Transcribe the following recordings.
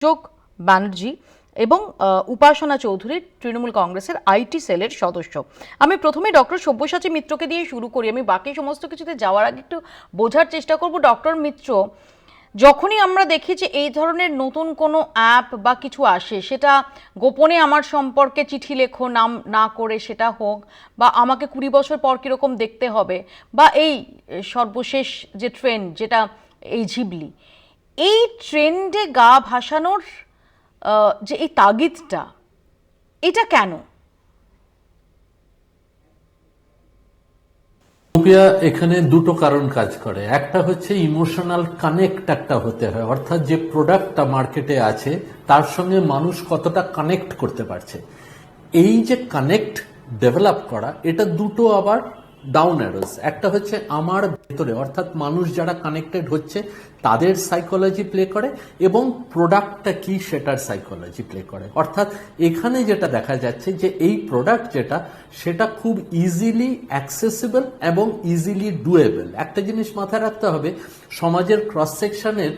অশোক ব্যানার্জি এবং উপাসনা চৌধুরী তৃণমূল কংগ্রেসের আইটি সেলের সদস্য। আমি প্রথমে ডক্টর সব্যসাচী মিত্রকে দিয়ে শুরু করি। আমি বাকি সমস্ত কিছুতে যাওয়ার আগে একটু বোঝার চেষ্টা করব। ডক্টর মিত্র, যখনই আমরা দেখি যে এই ধরনের নতুন কোনো অ্যাপ বা কিছু আসে, সেটা গোপনে আমার সম্পর্কে চিঠি লেখো, নাম না করে সেটা হোক, বা আমাকে কুড়ি বছর পর কীরকম দেখতে হবে, বা এই সর্বশেষ যে ট্রেন্ড যেটা এই ঝিবলি এই ট্রেন্ডে গা ভাসানোর যে এই তাগিদটা, এটা কেন? এখানে দুটো কারণ কাজ করে। একটা হচ্ছে ইমোশনাল কানেক্ট একটা হতে হয়। অর্থাৎ যে প্রোডাক্টটা মার্কেটে আছে, তার সঙ্গে মানুষ কতটা কানেক্ট করতে পারছে। এই যে কানেক্ট ডেভেলপ করা, এটা দুটো আবার ডাউন অ্যারোস একটা হচ্ছে আমার ভেতরে, অর্থাৎ মানুষ যারা কানেক্টেড হচ্ছে, তাদের সাইকোলজি প্লে করে এবং প্রোডাক্টটা কি সেটার সাইকোলজি প্লে করে। অর্থাৎ এখানে যেটা দেখা যাচ্ছে যে এই প্রোডাক্ট যেটা, সেটা খুব ইজিলি অ্যাক্সেসিবল এবং ইজিলি ডুয়েবল একটা জিনিস মাথায় রাখতে হবে, সমাজের ক্রস সেকশনের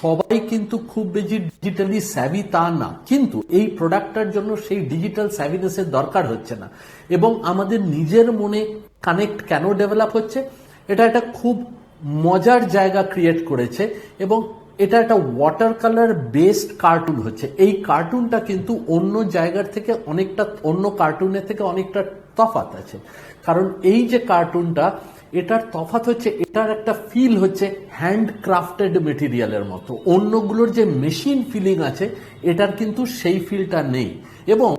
সবাই কিন্তু খুব বেশি ডিজিটালি স্যাভি তা না। কিন্তু এই প্রোডাক্টটার জন্য সেই ডিজিটাল স্যাভিনেসের দরকার হচ্ছে না। এবং আমাদের নিজের মনে কানেক্ট কেন ডেভেলপ হচ্ছে? এটা একটা খুব মজার জায়গা ক্রিয়েট করেছে এবং এটা একটা ওয়াটার কালার বেসড কার্টুন হচ্ছে। এই কার্টুনটা কিন্তু অন্য জায়গার থেকে অনেকটা, অন্য কার্টুনের থেকে অনেকটা তফাত আছে। কারণ এই যে কার্টুনটা এটার তফাত হচ্ছে, এটার একটা ফিল হচ্ছে হ্যান্ড ক্রাফটেড মেটেরিয়ালের মতো। অন্যগুলোর যে মেশিন ফিলিং আছে, এটার কিন্তু সেই ফিলটা নেই। এবং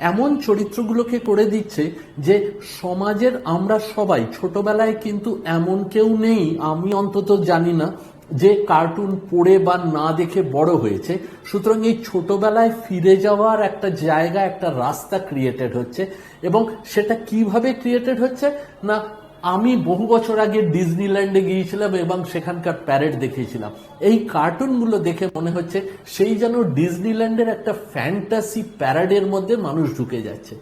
এমন চরিত্রগুলোকে করে দিচ্ছে যে সমাজের আমরা সবাই, ছোটবেলায় কিন্তু এমন কেউ নেই, আমি অন্তত জানি না, যে কার্টুন পড়ে বা না দেখে বড় হয়েছে। সুতরাং এই ছোটবেলায় ফিরে যাওয়ার একটা জায়গা, একটা রাস্তা ক্রিয়েটেড হচ্ছে। এবং সেটা কীভাবে ক্রিয়েটেড হচ্ছে? না আমি বহু বছর আগে ডিজনিল্যান্ডে গিয়েছিলাম এবং সেখানকার প্যারেড দেখেছিলাম এই কার্টুনগুলো দেখে মনে হচ্ছে সেই যেন ডিজনিল্যান্ডের একটা ফ্যান্টাসি প্যারেডের মধ্যে মানুষ ঢুকে যাচ্ছে।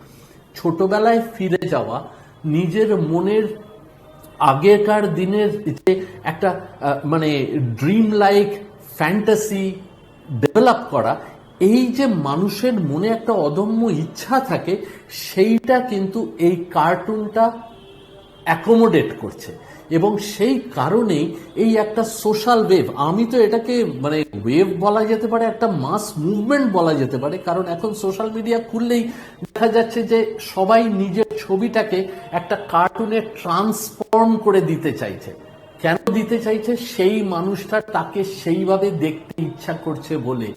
ছোটবেলায় ফিরে যাওয়া, নিজের মনের আগেকার দিনের যে একটা মানে ড্রিম লাইক ফ্যান্টাসি ডেভেলপ করা, এই যে মানুষের মনে একটা অদম্য ইচ্ছা থাকে, সেইটা কিন্তু এই কার্টুনটা অ্যাকোমোডেট করছে। এবং সেই কারণেই এই একটা সোশ্যাল ওয়েভ আমি তো এটাকে মানে ওয়েভ বলা যেতে পারে, একটা মাস মুভমেন্ট বলা যেতে পারে, কারণ এখন সোশ্যাল মিডিয়া খুললেই দেখা যাচ্ছে যে সবাই নিজের ছবিটাকে একটা কার্টুনে ট্রান্সফর্ম করে দিতে চাইছে। কেন দিতে চাইছে? সেই মানুষটা তাকে সেইভাবে দেখতে ইচ্ছা করছে বলে।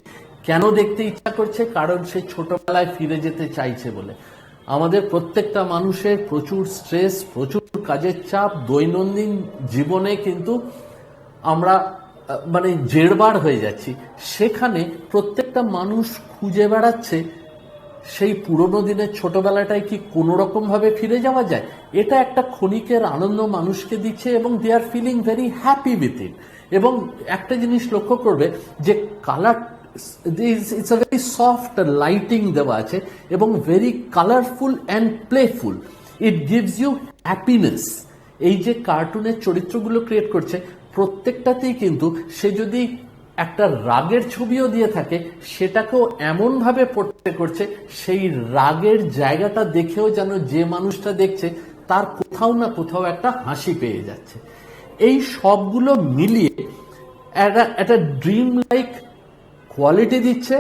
কেন দেখতে ইচ্ছা করছে? কারণ সে ছোটবেলায় ফিরে যেতে চাইছে বলে। আমাদের প্রত্যেকটা মানুষের প্রচুর স্ট্রেস প্রচুর কাজের চাপ দৈনন্দিন জীবনে কিন্তু আমরা মানে জেরবার হয়ে যাচ্ছি। সেখানে প্রত্যেকটা মানুষ খুঁজে বেড়াচ্ছে সেই পুরোনো দিনের ছোটবেলাটায় কি কোনো রকম ভাবে ফিরে যাওয়া যায়? এটা একটা ক্ষণিকের আনন্দ মানুষকে দিচ্ছে এবং they are feeling very happy with it এবং একটা জিনিস লক্ষ্য করবে যে colour it's a very soft lighting দেওয়া আছে এবং very colourful and playful it gives you happiness এই যে কার্টুনের চরিত্রগুলো ক্রিয়েট করছে, প্রত্যেকটাতেই কিন্তু সে যদি একটা রাগের ছবিও দিয়ে থাকে, সেটাকেও এমন ভাবে পোর্ট্রে করছে, সেই রাগের জায়গাটা দেখেও যেন যে মানুষটা দেখছে, তার কোথাও না কোথাও একটা হাসি পেয়ে যাচ্ছে। এই সবগুলো মিলিয়ে একটা একটা ড্রিম লাইক কোয়ালিটি দিচ্ছে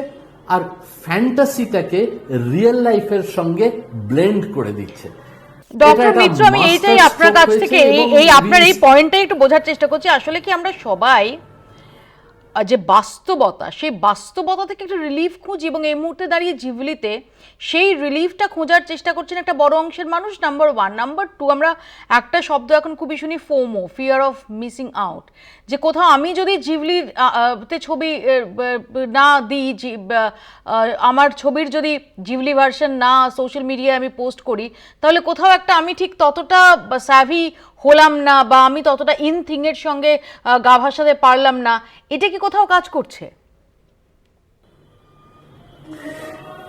আর ফ্যান্টাসিটাকে রিয়েল লাইফের সঙ্গে ব্লেন্ড করে দিচ্ছে। ডক্টর মিত্র আমি এইটাই আপনার কাছ থেকে এই আপনার এই পয়েন্টটাই একটু বোঝার চেষ্টা করছি। আসলে কি আমরা সবাই যে বাস্তবতা, সেই বাস্তবতা থেকে একটা রিলিফ খুঁজি এবং এই মুহূর্তে দাঁড়িয়ে জিভলিতে সেই রিলিফটা খোঁজার চেষ্টা করছেন একটা বড় অংশের মানুষ নাম্বার ওয়ান নাম্বার টু আমরা একটা শব্দ এখন খুবই শুনি, FOMO fear of missing out যে কোথাও আমি যদি জিভলির তে ছবি না দিই আমার ছবির যদি জিভলি ভার্সন না সোশ্যাল মিডিয়ায় আমি পোস্ট করি, তাহলে কোথাও একটা আমি ঠিক ততটা স্যাভি হলাম না বা আমি ততটা ইন থিংয়ের সঙ্গে গা ভাসাতে পারলাম না, এটা কি কোথাও কাজ করছে?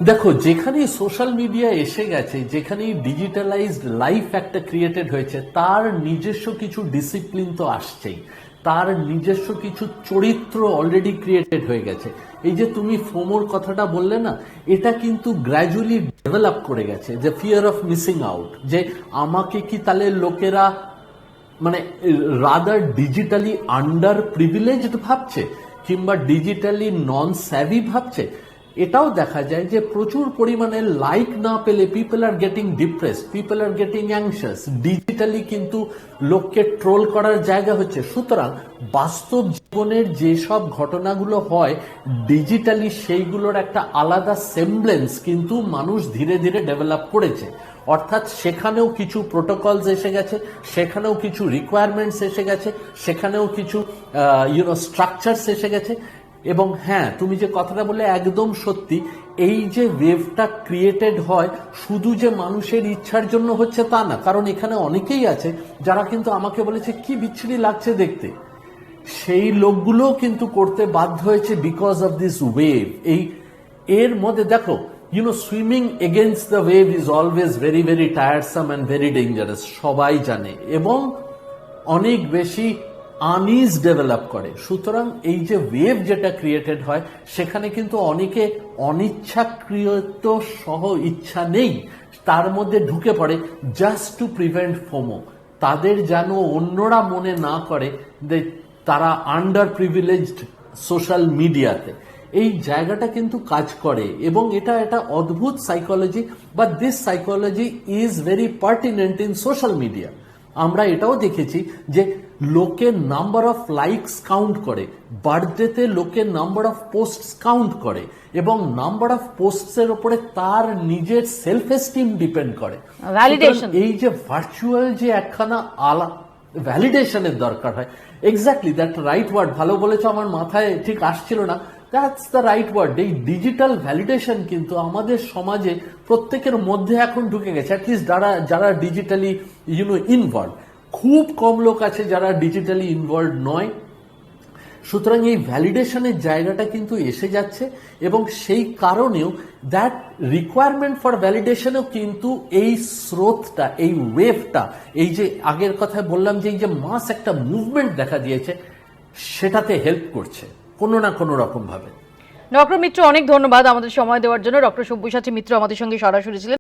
দেখো, যেখানেই সোশ্যাল মিডিয়া এসে গেছে, যেখানেই ডিজিটালাইজড লাইফ একটা ক্রিয়েটেড হয়েছে, তার নিজস্ব কিছু ডিসিপ্লিন তো আসছেই। তার নিজস্ব কিছু চরিত্র অলরেডি ক্রিয়েটেড হয়ে গেছে। এই যে তুমি ফোমোর কথাটা বললে না, এটা কিন্তু গ্র্যাজুয়ালি ডেভেলপ করে গেছে, যে ফিয়ার অফ মিসিং আউট যে আমাকে কি তাহলে লোকেরা মানে রাদার ডিজিটালি আন্ডার প্রিভিলেজড ভাবছে, কিংবা ডিজিটালি নন স্যাভি ভাবছে। এটাও দেখা যায় যে প্রচুর পরিমাণে লাইক না পেলে people are getting depress people are getting anxious digitally কিন্তু লোককে ট্রোল করার জায়গা হচ্ছে। সুতরাং বাস্তব জীবনের যেসব ঘটনাগুলো হয় ডিজিটালি সেইগুলোর একটা আলাদা সেমব্লেন্স কিন্তু মানুষ ধীরে ধীরে ডেভেলপ করেছে। অর্থাৎ সেখানেও কিছু প্রোটোকলস এসে গেছে, সেখানেও কিছু রিকোয়ারমেন্টস এসে গেছে, সেখানেও কিছু ইউনো স্ট্রাকচারস এসে গেছে। এবং হ্যাঁ তুমি যে কথাটা বলে একদম সত্যি, এই যে ওয়েভটা ক্রিয়েটেড হয়, শুধু যে মানুষের ইচ্ছার জন্য হচ্ছে তা না, কারণ এখানে অনেকেই আছে যারা কিন্তু আমাকে বলেছে, কি বিচ্ছিরি লাগছে দেখতে? সেই লোকগুলোও কিন্তু করতে বাধ্য হয়েছে বিকজ অফ দিস ওয়েভ এই, এর মধ্যে দেখো you know swimming against the wave is always very very tiresome and very dangerous সবাই জানে। এবং অনেক বেশি আনইজ ডেভেলপ করে। সুতরাং এই যে ওয়েভ যেটা ক্রিয়েটেড হয়, সেখানে কিন্তু অনেকে অনিচ্ছাকৃত সহ ইচ্ছা নেই। তার মধ্যে ঢুকে পড়ে জাস্ট টু প্রিভেন্ট ফোমো। তাদের যেন অন্যরা মনে না করে যে তারা আন্ডার প্রিভিলেজড সোশ্যাল মিডিয়াতে এই জায়গাটা কিন্তু কাজ করে এবং এটা একটা অদ্ভুত সাইকোলজি বা this psychology is very pertinent in social media আমরা এটাও দেখেছি যে লোকের নাম্বার অফ লাইকস কাউন্ট করে বার্থডেতে লোকের নাম্বার অফ পোস্ট কাউন্ট করে এবং নাম্বার অফ পোস্টসের উপরে তার নিজের সেলফ এস্টিম ডিপেন্ড করে. এই যে ভার্চুয়াল যে একখানা আলা ভ্যালিডেশনের দরকার হয়। এক্স্যাক্টলি দ্যাট রাইট ওয়ার্ড ভালো বলেছ আমার মাথায় ঠিক আসছিল না। দ্যাটস দ্য রাইট ওয়ার্ড এই ডিজিটাল ভ্যালিডেশন কিন্তু আমাদের সমাজে প্রত্যেকের মধ্যে এখন ঢুকে গেছে। অ্যাটলিস্ট যারা যারা ডিজিটালি ইউনো ইনভলভ খুব কম লোক আছে যারা ডিজিটালি ইনভলভ নয়। সুতরাং এই ভ্যালিডেশনের জায়গাটা কিন্তু এসে যাচ্ছে এবং সেই কারণেও দ্যাট রিকোয়ারমেন্ট ফর ভ্যালিডেশনও কিন্তু এই স্রোতটা, এই ওয়েভটা এই যে আগের কথায় বললাম যে এই যে মাস একটা মুভমেন্ট দেখা দিয়েছে, সেটাতে হেল্প করছে। কোনো না কোনো রকম ভাবে। ডক্টর মিত্র, অনেক ধন্যবাদ আমাদের সময় দেওয়ার জন্য। ডক্টর সব্যসাচী মিত্র আমাদের সঙ্গে সরাসরি ছিলেন।